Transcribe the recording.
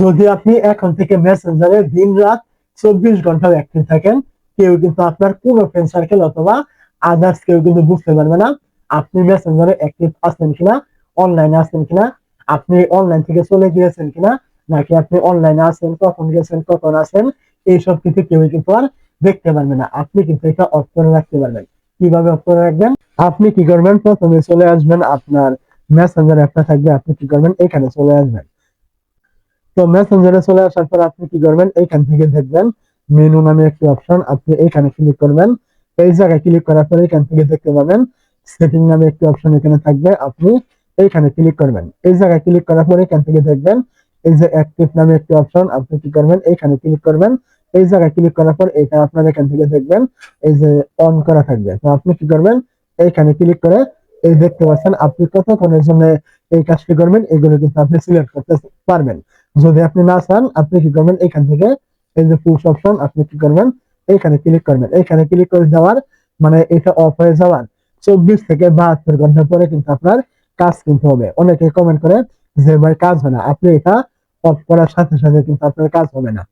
যদি আপনি এখন থেকে মেসেঞ্জারে দিন রাত চব্বিশ ঘণ্টা অ্যাক্টিভ থাকেন, কেউ কিন্তু আপনার কোন ফ্রেন্ড সার্কেল অথবা আদার্স কেউ কিন্তু বুঝতে পারবে না আপনি মেসেঞ্জারে অ্যাক্টিভ আছেন কিনা অনলাইনে আছেন কিনা, আপনি অনলাইন থেকে চলে গিয়েছেন কিনা, নাকি আপনি অনলাইনে আছেন, কখন গেছেন, কখন আছেন, এইসব কিছু কেউ কিন্তু আর দেখতে পারবে না। আপনি কিন্তু এটা অফ করে রাখতে পারবেন। কীভাবে অফ করে রাখবেন? আপনি কি করবেন? প্রথমে চলে আসবেন আপনার মেসেঞ্জার অ্যাপটা থাকবে, আপনি কি করবেন? এখানে চলে আসবেন। তো মেসেঞ্জারে চলে আসার পর আপনি কি করবেন? এখান থেকে দেখবেন মেনু নামে একটি অপশন আপনি এইখানে ক্লিক করবেন। এই জায়গায় ক্লিক করার পরে এখান থেকে দেখতে পাবেন সেটিং নামে একটি অপশন এখানে থাকবে। আপনি এইখানে ক্লিক করবেন। এই জায়গায় ক্লিক করার পরে এখান থেকে দেখবেন এই যে অ্যাক্টিভ নামে একটি অপশন আপনি কি করবেন? এইখানে ক্লিক করবেন। এই জায়গায় ক্লিক করার পর এটা আপনার এখান থেকে দেখবেন এই যে অন করা থাকবে। তো আপনি কি করবেন? এইখানে ক্লিক করে এই দেখতে পাচ্ছেন আপনি কতক্ষণের জন্য এই কাজটি করবেন, এগুলো কিন্তু আপনি সিলেক্ট করতে পারবেন। যদি আপনি না চান, আপনি কি করবেন? এখান থেকে এই যে পুশ অপশন আপনি কি করবেন? এখানে ক্লিক করবেন। এখানে ক্লিক করে দেওয়ার মানে এটা অফ হয়ে যাওয়ার চব্বিশ থেকে বাহাত্তর ঘণ্টা পরে কিন্তু আপনার কাজ কিন্তু হবে। অনেকে কমেন্ট করে যে, ভাই, কাজ হয় না। আপনি এটা অফ করার সাথে সাথে কিন্তু আপনার কাজ হবে না।